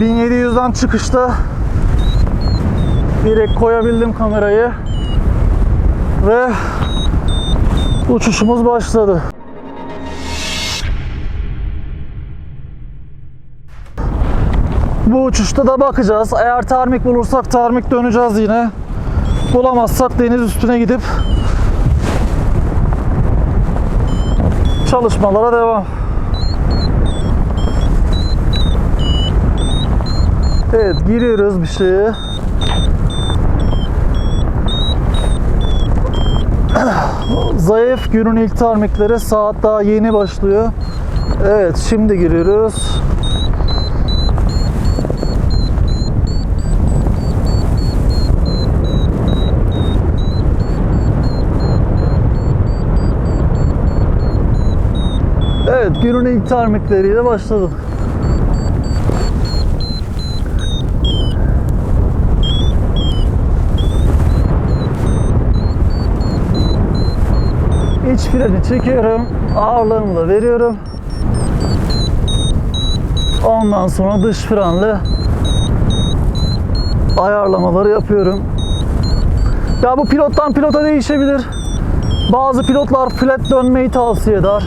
1700'den çıkışta direkt koyabildim kamerayı ve uçuşumuz başladı. Bu uçuşta da bakacağız. Eğer termik bulursak termik döneceğiz yine. Bulamazsak deniz üstüne gidip çalışmalara devam. Evet giriyoruz bir şeye. Zayıf günün ilk termikleri saat daha yeni başlıyor. Evet şimdi giriyoruz. Evet günün ilk termikleriyle başladık. İç freni çekiyorum. Ağırlığımı da veriyorum. Ondan sonra dış frenle ayarlamaları yapıyorum. Ya bu pilottan pilota değişebilir. Bazı pilotlar flat dönmeyi tavsiye eder.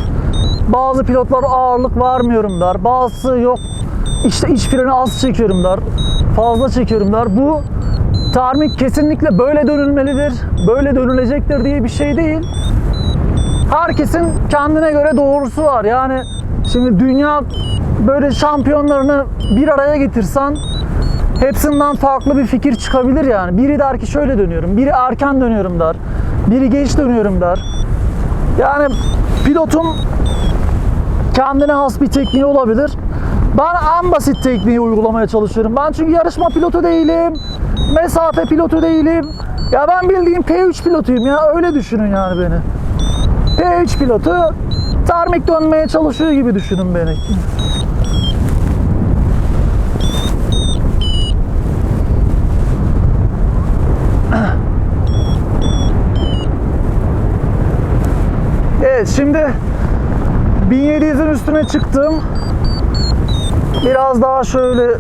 Bazı pilotlar ağırlık vermiyorum der. Bazısı yok işte iç freni az çekiyorum der. Fazla çekiyorum der. Bu termik kesinlikle böyle dönülmelidir. Böyle dönülecektir diye bir şey değil herkesin kendine göre doğrusu var. Yani şimdi dünya böyle şampiyonlarını bir araya getirsen hepsinden farklı bir fikir çıkabilir yani. Biri der ki şöyle dönüyorum, biri erken dönüyorum der, biri geç dönüyorum der. Yani pilotun kendine has bir tekniği olabilir. Ben en basit tekniği uygulamaya çalışıyorum. Ben çünkü yarışma pilotu değilim, mesafe pilotu değilim. Ya ben bildiğim P3 pilotuyum ya öyle düşünün yani beni. P3 pilotu termik dönmeye çalışıyor gibi düşünün beni. Evet şimdi 1700'ün üstüne çıktım. Biraz daha şöyle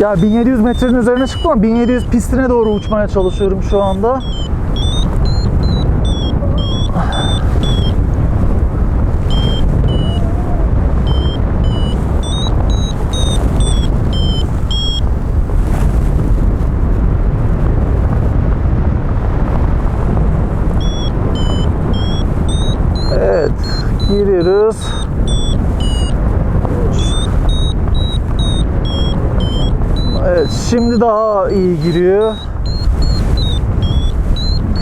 ya 1700 metrenin üzerine çıktım ama 1700 pistine doğru uçmaya çalışıyorum şu anda. Evet, giriyoruz. Evet, şimdi daha iyi giriyor.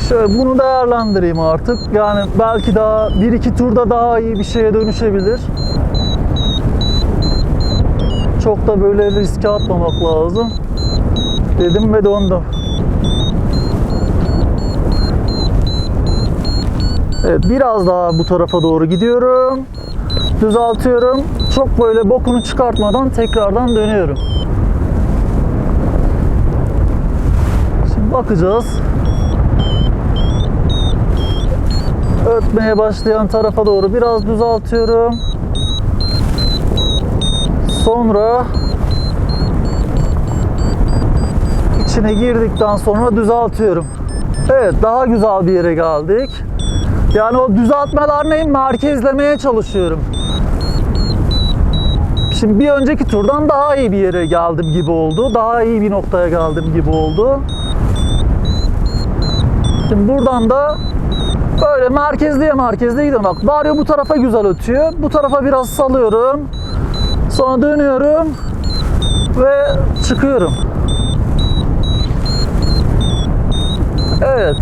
Şöyle bunu değerlendireyim artık. Yani belki daha bir iki turda daha iyi bir şeye dönüşebilir. Çok da böyle riske atmamak lazım. Dedim ve döndüm. Evet biraz daha bu tarafa doğru gidiyorum. Düzeltiyorum. Çok böyle bokunu çıkartmadan tekrardan dönüyorum. Şimdi bakacağız. Ötmeye başlayan tarafa doğru biraz düzeltiyorum. Sonra içine girdikten sonra düzeltiyorum. Evet daha güzel bir yere geldik. Yani o düzeltmeler ne? Merkezlemeye çalışıyorum. Şimdi bir önceki turdan daha iyi bir yere geldim gibi oldu. Daha iyi bir noktaya geldim gibi oldu. Şimdi buradan da böyle merkezliye merkezliye gidiyorum. Bak Dario bu tarafa güzel ötüyor. Bu tarafa biraz salıyorum. Sonra dönüyorum ve çıkıyorum. Evet.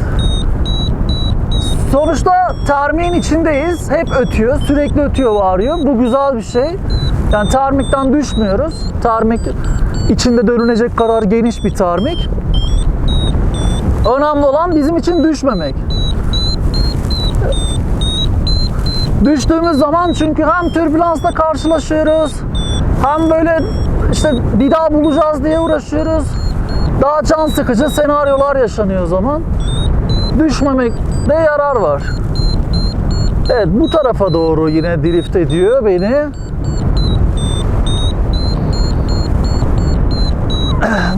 Sonuçta termiğin içindeyiz. Hep ötüyor. Sürekli ötüyor, bağırıyor. Bu güzel bir şey. Yani termikten düşmüyoruz. Termik içinde dönülecek kadar geniş bir termik. Önemli olan bizim için düşmemek. Düştüğümüz zaman çünkü hem türbülansla karşılaşıyoruz, hem böyle işte bir daha bulacağız diye uğraşıyoruz. Daha can sıkıcı senaryolar yaşanıyor o zaman. Düşmemekte yarar var. Evet bu tarafa doğru yine drift ediyor beni.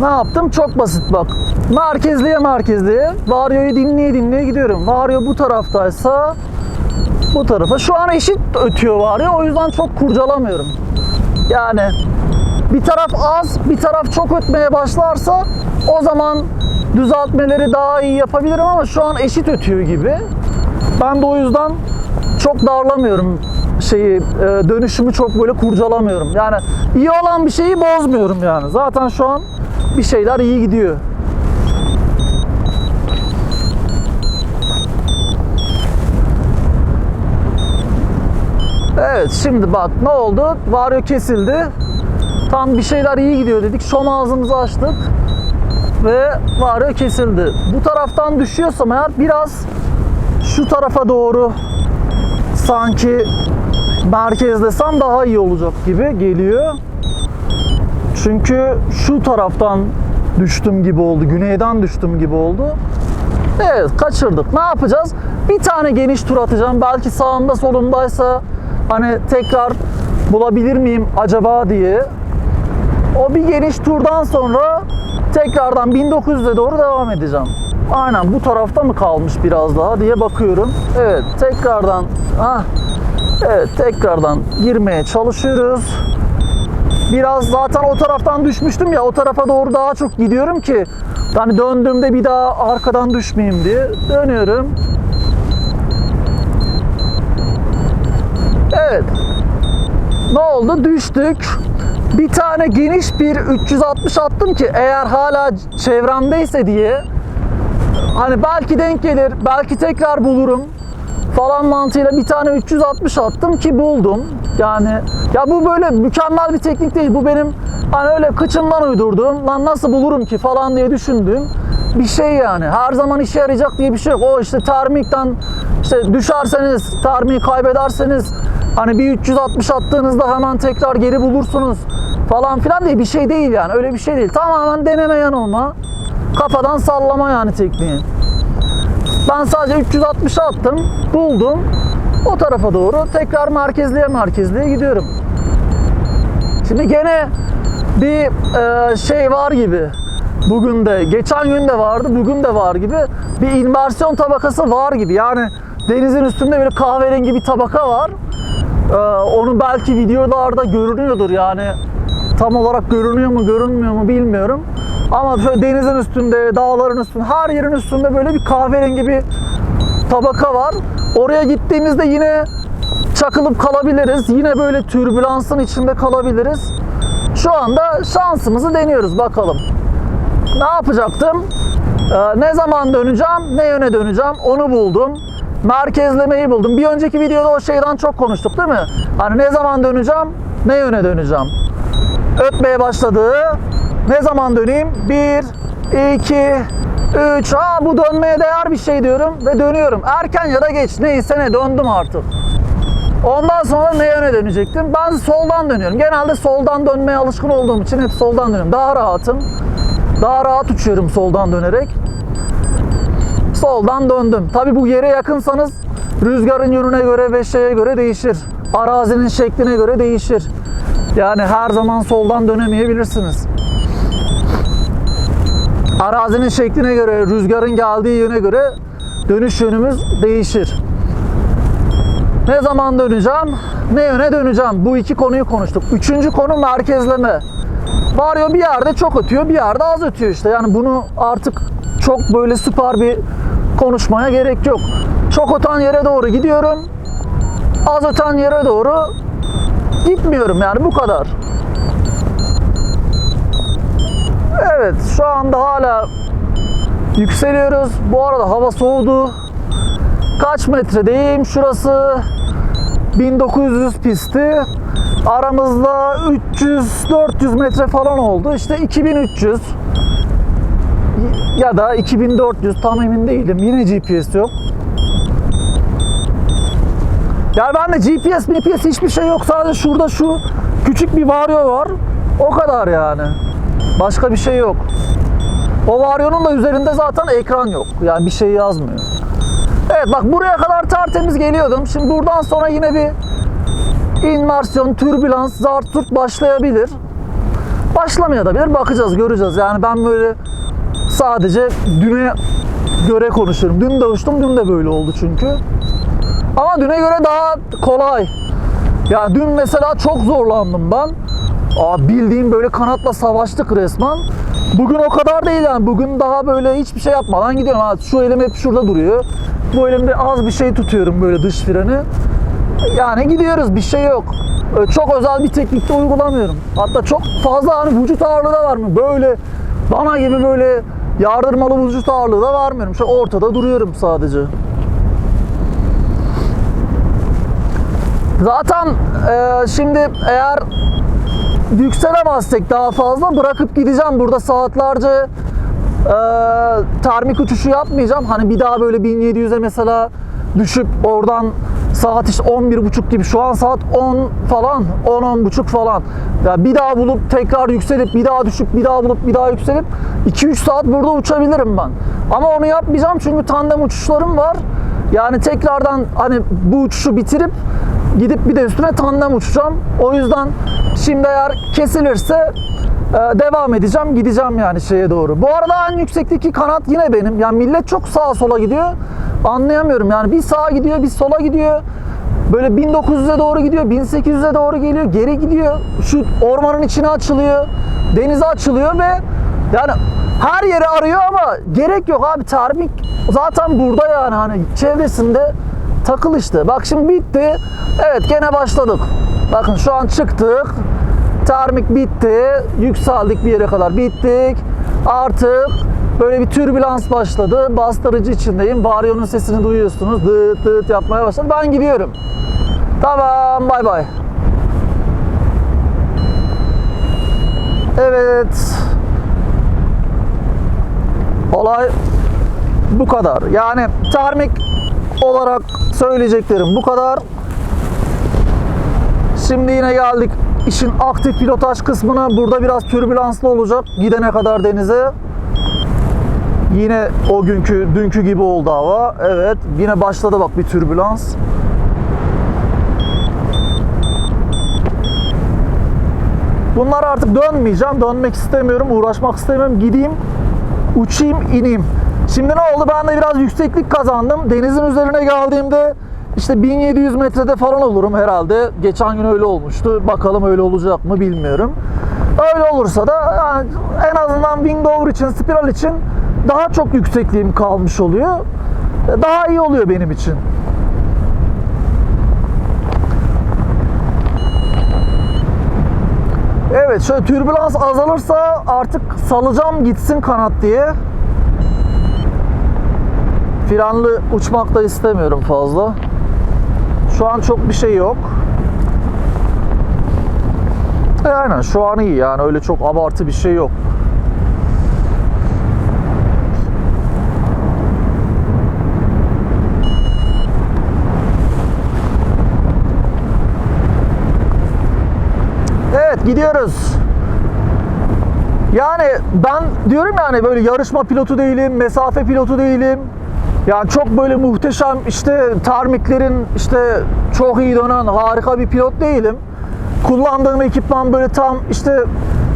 ne yaptım? Çok basit bak. Merkezliye merkezliye. Varyo'yu dinleye dinleye gidiyorum. Varyo bu taraftaysa bu tarafa. Şu an eşit ötüyor Varyo. O yüzden çok kurcalamıyorum. Yani bir taraf az, bir taraf çok ötmeye başlarsa o zaman düzeltmeleri daha iyi yapabilirim ama şu an eşit ötüyor gibi. Ben de o yüzden çok darlamıyorum şeyi, e, dönüşümü çok böyle kurcalamıyorum. Yani iyi olan bir şeyi bozmuyorum yani. Zaten şu an bir şeyler iyi gidiyor. Evet şimdi bak ne oldu? Varyo kesildi. Tam bir şeyler iyi gidiyor dedik. Şom ağzımızı açtık. Ve varyo kesildi. Bu taraftan düşüyorsam eğer biraz şu tarafa doğru sanki merkezlesem daha iyi olacak gibi geliyor. Çünkü şu taraftan düştüm gibi oldu. Güneyden düştüm gibi oldu. Evet kaçırdık. Ne yapacağız? Bir tane geniş tur atacağım. Belki sağımda solumdaysa hani tekrar bulabilir miyim acaba diye. O bir geniş turdan sonra tekrardan 1900'e doğru devam edeceğim. Aynen bu tarafta mı kalmış biraz daha diye bakıyorum. Evet tekrardan ah evet tekrardan girmeye çalışıyoruz. Biraz zaten o taraftan düşmüştüm ya o tarafa doğru daha çok gidiyorum ki hani döndüğümde bir daha arkadan düşmeyeyim diye dönüyorum. Evet. Ne oldu? Düştük. Bir tane geniş bir 360 attım ki eğer hala çevremdeyse diye hani belki denk gelir, belki tekrar bulurum falan mantığıyla bir tane 360 attım ki buldum. Yani ya bu böyle mükemmel bir teknik değil. Bu benim hani öyle kıçımdan uydurduğum lan nasıl bulurum ki falan diye düşündüğüm bir şey yani. Her zaman işe yarayacak diye bir şey yok. O işte termikten işte düşerseniz, termiği kaybederseniz hani bir 360 attığınızda hemen tekrar geri bulursunuz falan filan diye bir şey değil yani. Öyle bir şey değil. Tamamen deneme yanılma. Kafadan sallama yani tekniği. Ben sadece 360 attım, buldum. O tarafa doğru tekrar merkezliye merkezliye gidiyorum. Şimdi gene bir e, şey var gibi. Bugün de, geçen gün de vardı, bugün de var gibi. Bir inversiyon tabakası var gibi. Yani denizin üstünde böyle kahverengi bir tabaka var. E, onu belki videolarda görünüyordur yani. Tam olarak görünüyor mu, görünmüyor mu bilmiyorum. Ama denizin üstünde, dağların üstünde, her yerin üstünde böyle bir kahverengi bir tabaka var. Oraya gittiğimizde yine çakılıp kalabiliriz. Yine böyle türbülansın içinde kalabiliriz. Şu anda şansımızı deniyoruz bakalım. Ne yapacaktım? Ee, ne zaman döneceğim, ne yöne döneceğim onu buldum. Merkezlemeyi buldum. Bir önceki videoda o şeyden çok konuştuk değil mi? Hani ne zaman döneceğim, ne yöne döneceğim. Ötmeye başladı. Ne zaman döneyim? 1, 2, 3. Aa bu dönmeye değer bir şey diyorum ve dönüyorum. Erken ya da geç neyse ne döndüm artık. Ondan sonra ne yöne dönecektim? Ben soldan dönüyorum. Genelde soldan dönmeye alışkın olduğum için hep soldan dönüyorum. Daha rahatım. Daha rahat uçuyorum soldan dönerek. Soldan döndüm. Tabi bu yere yakınsanız rüzgarın yönüne göre ve şeye göre değişir. Arazinin şekline göre değişir. Yani her zaman soldan dönemeyebilirsiniz. Arazinin şekline göre, rüzgarın geldiği yöne göre dönüş yönümüz değişir. Ne zaman döneceğim, ne yöne döneceğim? Bu iki konuyu konuştuk. Üçüncü konu merkezleme. Varyo bir yerde çok ötüyor, bir yerde az ötüyor işte. Yani bunu artık çok böyle süper bir konuşmaya gerek yok. Çok öten yere doğru gidiyorum. Az öten yere doğru gitmiyorum yani bu kadar. Evet şu anda hala yükseliyoruz. Bu arada hava soğudu. Kaç metredeyim? Şurası 1900 pisti. Aramızda 300-400 metre falan oldu. İşte 2300 ya da 2400 tam emin değilim. Yine GPS yok. Yani ben de GPS, GPS hiçbir şey yok. Sadece şurada şu küçük bir varyo var. O kadar yani. Başka bir şey yok. O varyonun da üzerinde zaten ekran yok. Yani bir şey yazmıyor. Evet bak buraya kadar tertemiz geliyordum. Şimdi buradan sonra yine bir inversiyon, türbülans, zart turt başlayabilir. Başlamaya da bilir bakacağız göreceğiz. Yani ben böyle sadece düne göre konuşuyorum. Dün de uçtum dün de böyle oldu çünkü. Ama düne göre daha kolay. Ya dün mesela çok zorlandım ben. Aa, bildiğim böyle kanatla savaştık resmen. Bugün o kadar değil yani. Bugün daha böyle hiçbir şey yapmadan gidiyorum. Ha, şu elim hep şurada duruyor. Bu elimde az bir şey tutuyorum böyle dış freni. Yani gidiyoruz bir şey yok. Öyle Çok özel bir teknikte uygulamıyorum. Hatta çok fazla hani vücut ağırlığı da var mı? Böyle bana gibi böyle yardırmalı vücut ağırlığı da vermiyorum. Şu ortada duruyorum sadece. Zaten e, şimdi eğer yükselemezsek daha fazla bırakıp gideceğim burada saatlerce e, termik uçuşu yapmayacağım. Hani bir daha böyle 1700'e mesela düşüp oradan saat işte 11.30 gibi şu an saat 10 falan 10-10.30 falan. Ya bir daha bulup tekrar yükselip bir daha düşüp bir daha bulup bir daha yükselip 2-3 saat burada uçabilirim ben. Ama onu yapmayacağım çünkü tandem uçuşlarım var. Yani tekrardan hani bu uçuşu bitirip gidip bir de üstüne tandem uçacağım. O yüzden şimdi eğer kesilirse e, devam edeceğim, gideceğim yani şeye doğru. Bu arada en yüksekteki kanat yine benim. Yani millet çok sağa sola gidiyor. Anlayamıyorum yani bir sağa gidiyor, bir sola gidiyor. Böyle 1900'e doğru gidiyor, 1800'e doğru geliyor, geri gidiyor. Şu ormanın içine açılıyor, denize açılıyor ve yani her yeri arıyor ama gerek yok abi termik zaten burada yani hani çevresinde takıl işte. Bak şimdi bitti. Evet gene başladık. Bakın şu an çıktık. Termik bitti. Yükseldik bir yere kadar bittik. Artık böyle bir türbülans başladı. Bastırıcı içindeyim. Varyonun sesini duyuyorsunuz. Dıt dıt yapmaya başladı. Ben gidiyorum. Tamam bay bay. Evet. Olay bu kadar. Yani termik olarak söyleyeceklerim bu kadar. Şimdi yine geldik işin aktif pilotaj kısmına. Burada biraz türbülanslı olacak gidene kadar denize. Yine o günkü, dünkü gibi oldu hava. Evet, yine başladı bak bir türbülans. Bunlar artık dönmeyeceğim. Dönmek istemiyorum, uğraşmak istemiyorum. Gideyim, uçayım, ineyim. Şimdi ne oldu? Ben de biraz yükseklik kazandım. Denizin üzerine geldiğimde işte 1700 metrede falan olurum herhalde. Geçen gün öyle olmuştu. Bakalım öyle olacak mı bilmiyorum. Öyle olursa da yani en azından wing over için, spiral için daha çok yüksekliğim kalmış oluyor. Daha iyi oluyor benim için. Evet şöyle türbülans azalırsa artık salacağım gitsin kanat diye. Frenli uçmak da istemiyorum fazla. Şu an çok bir şey yok. E aynen şu an iyi yani öyle çok abartı bir şey yok. Evet gidiyoruz. Yani ben diyorum yani böyle yarışma pilotu değilim, mesafe pilotu değilim. Yani çok böyle muhteşem işte termiklerin işte çok iyi dönen harika bir pilot değilim. Kullandığım ekipman böyle tam işte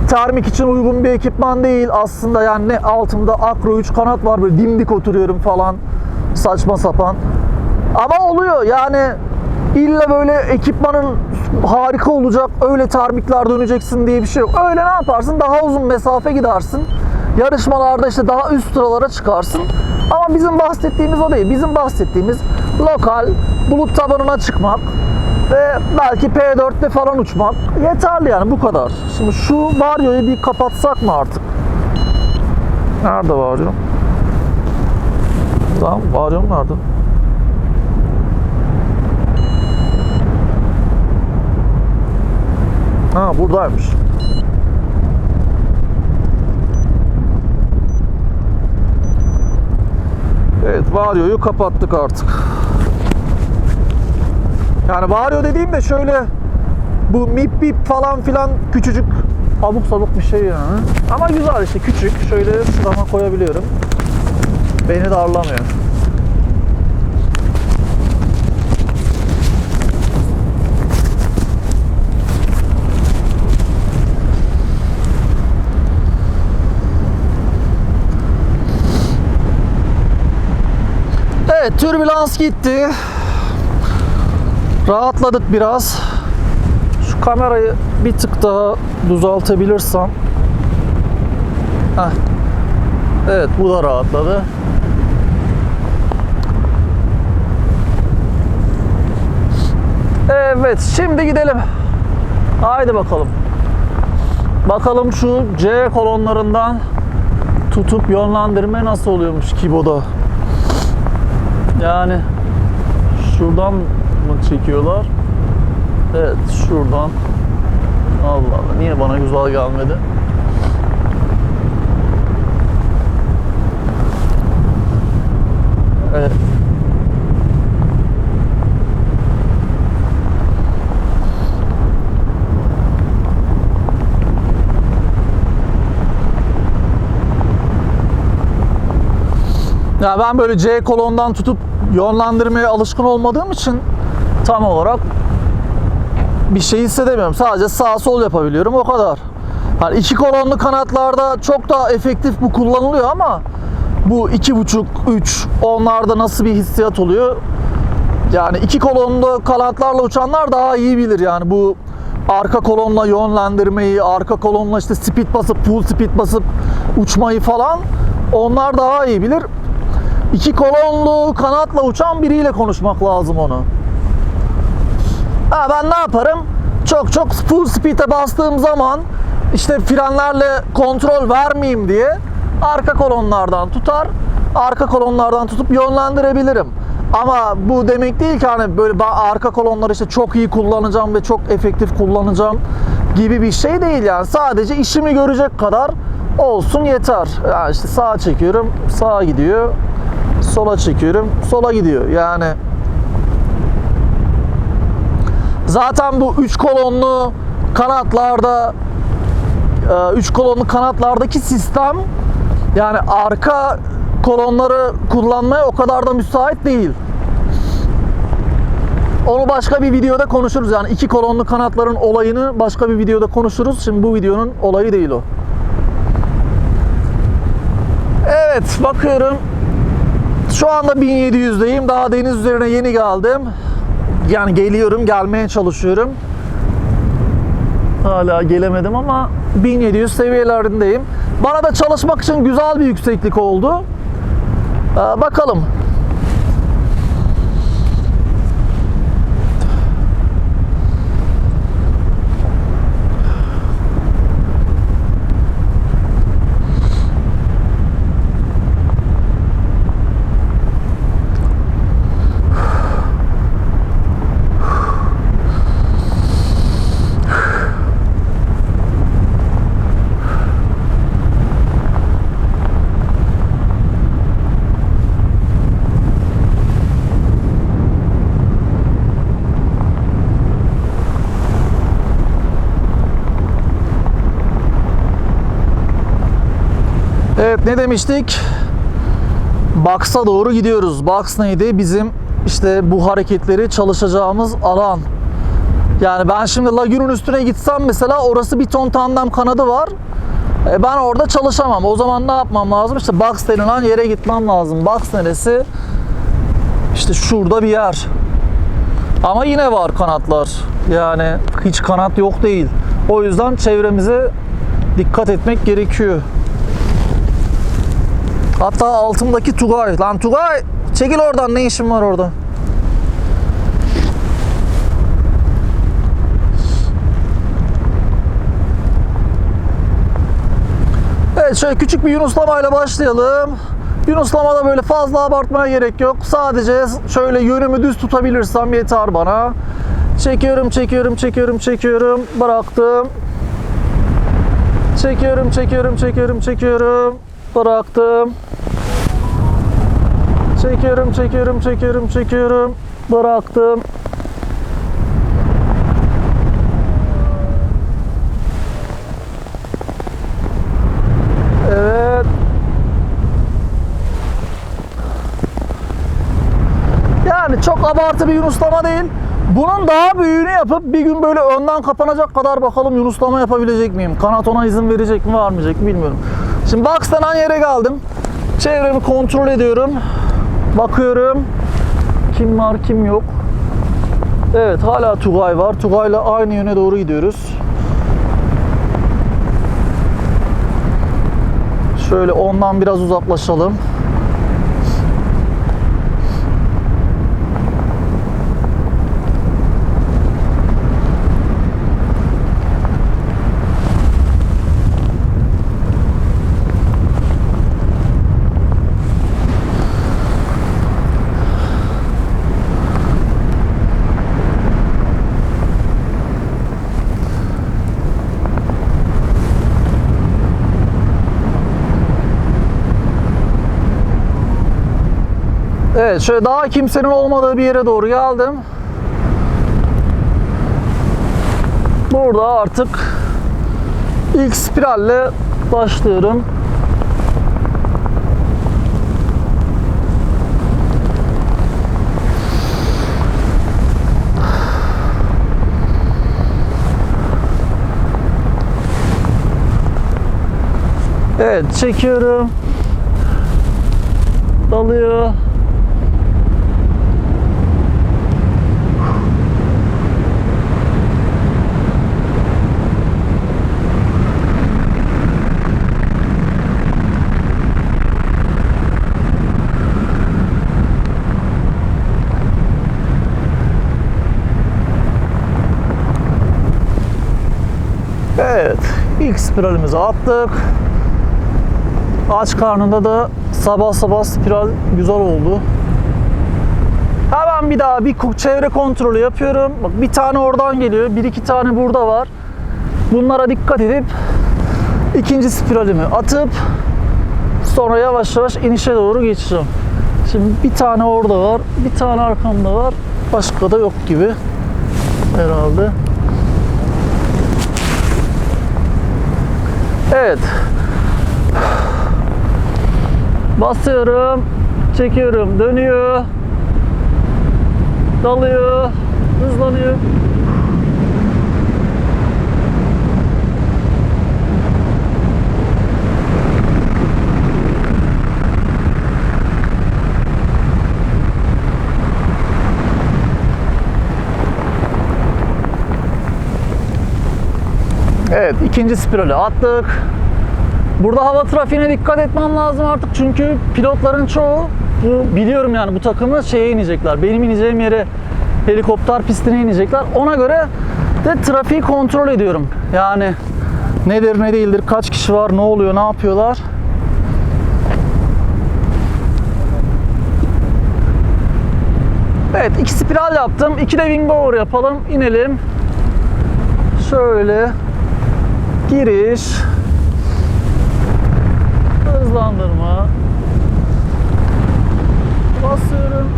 termik için uygun bir ekipman değil aslında yani ne altımda Acro 3 kanat var böyle dimdik oturuyorum falan saçma sapan. Ama oluyor yani illa böyle ekipmanın harika olacak öyle termikler döneceksin diye bir şey yok. Öyle ne yaparsın daha uzun mesafe gidersin. Yarışmalarda işte daha üst sıralara çıkarsın. Ama bizim bahsettiğimiz o değil. Bizim bahsettiğimiz lokal bulut tabanına çıkmak ve belki P4'te falan uçmak yeterli yani bu kadar. Şimdi şu Vario'yu bir kapatsak mı artık? Nerede Vario? Tamam Vario'm nerede? Ha buradaymış. Evet Vario'yu kapattık artık. Yani Vario dediğim de şöyle bu mip bip falan filan küçücük abuk sabuk bir şey yani. Ama güzel işte küçük. Şöyle sırama koyabiliyorum. Beni darlamıyor. Türbülans gitti. Rahatladık biraz. Şu kamerayı bir tık daha düzeltebilirsem. Heh. Evet bu da rahatladı. Evet şimdi gidelim. Haydi bakalım. Bakalım şu C kolonlarından tutup yönlendirme nasıl oluyormuş Kibo'da. Yani şuradan mı çekiyorlar? Evet şuradan. Allah Allah niye bana güzel gelmedi? Evet. Ya ben böyle C kolondan tutup yönlendirmeye alışkın olmadığım için tam olarak bir şey hissedemiyorum. Sadece sağ sol yapabiliyorum o kadar. Hani iki kolonlu kanatlarda çok daha efektif bu kullanılıyor ama bu iki buçuk, üç onlarda nasıl bir hissiyat oluyor? Yani iki kolonlu kanatlarla uçanlar daha iyi bilir yani bu arka kolonla yönlendirmeyi, arka kolonla işte speed basıp, full speed basıp uçmayı falan onlar daha iyi bilir. İki kolonlu kanatla uçan biriyle konuşmak lazım onu. Ha ben ne yaparım? Çok çok full speed'e bastığım zaman işte frenlerle kontrol vermeyeyim diye arka kolonlardan tutar, arka kolonlardan tutup yönlendirebilirim. Ama bu demek değil ki hani böyle arka kolonları işte çok iyi kullanacağım ve çok efektif kullanacağım gibi bir şey değil yani. Sadece işimi görecek kadar olsun yeter. Yani işte sağa çekiyorum, sağa gidiyor. Sola çekiyorum, sola gidiyor. Yani Zaten bu üç kolonlu kanatlarda e, üç kolonlu kanatlardaki sistem yani arka kolonları kullanmaya o kadar da müsait değil. Onu başka bir videoda konuşuruz. Yani iki kolonlu kanatların olayını başka bir videoda konuşuruz. Şimdi bu videonun olayı değil o. Evet bakıyorum. Şu anda 1700'deyim. Daha deniz üzerine yeni geldim. Yani geliyorum, gelmeye çalışıyorum. Hala gelemedim ama 1700 seviyelerindeyim. Bana da çalışmak için güzel bir yükseklik oldu. Ee, bakalım. Evet ne demiştik? Box'a doğru gidiyoruz. Box neydi? Bizim işte bu hareketleri çalışacağımız alan. Yani ben şimdi Lagün'ün üstüne gitsem mesela orası bir ton tandem kanadı var. E ben orada çalışamam. O zaman ne yapmam lazım? İşte box denilen yere gitmem lazım. Box neresi? İşte şurada bir yer. Ama yine var kanatlar. Yani hiç kanat yok değil. O yüzden çevremize dikkat etmek gerekiyor. Hatta altımdaki Tugay. Lan Tugay çekil oradan ne işin var orada? Evet şöyle küçük bir yunuslamayla başlayalım. Yunuslamada böyle fazla abartmaya gerek yok. Sadece şöyle yönümü düz tutabilirsem yeter bana. Çekiyorum, çekiyorum, çekiyorum, çekiyorum. Bıraktım. Çekiyorum, çekiyorum, çekiyorum, çekiyorum. Bıraktım. Çekiyorum, çekiyorum, çekiyorum, çekiyorum. Bıraktım. Evet. Yani çok abartı bir yunuslama değil. Bunun daha büyüğünü yapıp bir gün böyle önden kapanacak kadar bakalım yunuslama yapabilecek miyim? Kanat ona izin verecek mi vermeyecek mi bilmiyorum. Şimdi box denen yere geldim. Çevremi kontrol ediyorum. Bakıyorum. Kim var kim yok. Evet hala Tugay var. Tugay'la aynı yöne doğru gidiyoruz. Şöyle ondan biraz uzaklaşalım. Evet şöyle daha kimsenin olmadığı bir yere doğru geldim. Burada artık ilk spiralle başlıyorum. Evet çekiyorum. Dalıyor. Evet, ilk spiralimizi attık. Aç karnında da sabah sabah spiral güzel oldu. Hemen bir daha bir çevre kontrolü yapıyorum. Bak bir tane oradan geliyor, bir iki tane burada var. Bunlara dikkat edip ikinci spiralimi atıp sonra yavaş yavaş inişe doğru geçeceğim. Şimdi bir tane orada var, bir tane arkamda var. Başka da yok gibi herhalde. Evet. Basıyorum. Çekiyorum. Dönüyor. Dalıyor. Hızlanıyor. Evet, ikinci spirali attık. Burada hava trafiğine dikkat etmem lazım artık çünkü pilotların çoğu bu biliyorum yani bu takımı şeye inecekler. Benim ineceğim yere helikopter pistine inecekler. Ona göre de trafiği kontrol ediyorum. Yani nedir ne değildir, kaç kişi var, ne oluyor, ne yapıyorlar. Evet, iki spiral yaptım. İki de wing over yapalım. İnelim. Şöyle giriş. Hızlandırma basıyorum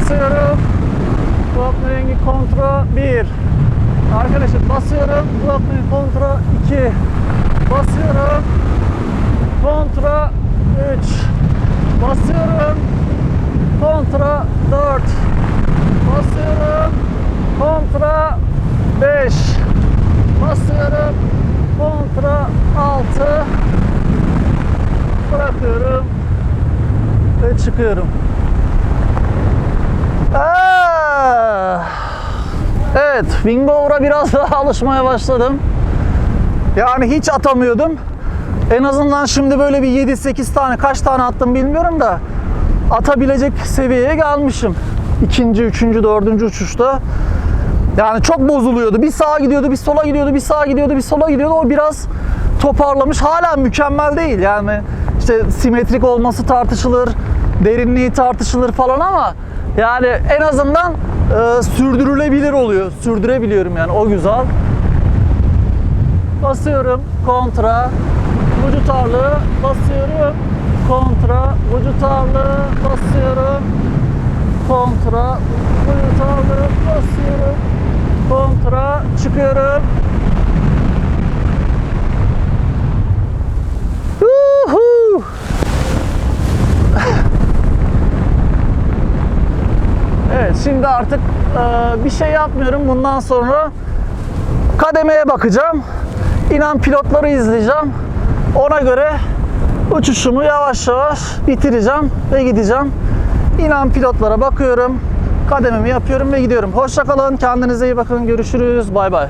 basıyorum kulaklık rengi kontra 1 arkadaşlar basıyorum kulaklık kontra 2 basıyorum kontra 3 basıyorum kontra 4 basıyorum kontra 5 basıyorum kontra 6 bırakıyorum ve çıkıyorum Ah! Evet, wing over'a biraz daha alışmaya başladım. Yani hiç atamıyordum. En azından şimdi böyle bir 7-8 tane, kaç tane attım bilmiyorum da atabilecek seviyeye gelmişim. İkinci, üçüncü, dördüncü uçuşta. Yani çok bozuluyordu. Bir sağa gidiyordu, bir sola gidiyordu, bir sağa gidiyordu, bir sola gidiyordu. O biraz toparlamış. Hala mükemmel değil. Yani işte simetrik olması tartışılır, derinliği tartışılır falan ama yani en azından e, sürdürülebilir oluyor. Sürdürebiliyorum yani o güzel. Basıyorum kontra. Vücut ağırlığı basıyorum. Kontra vücut ağırlığı basıyorum. Kontra boyut aldım basıyorum. Kontra çıkıyorum Yuhu! Evet şimdi artık e, bir şey yapmıyorum bundan sonra kademeye bakacağım. İnan pilotları izleyeceğim. Ona göre uçuşumu yavaş yavaş bitireceğim ve gideceğim. İnan pilotlara bakıyorum. Kadememi yapıyorum ve gidiyorum. Hoşça kalın. Kendinize iyi bakın. Görüşürüz. Bay bay.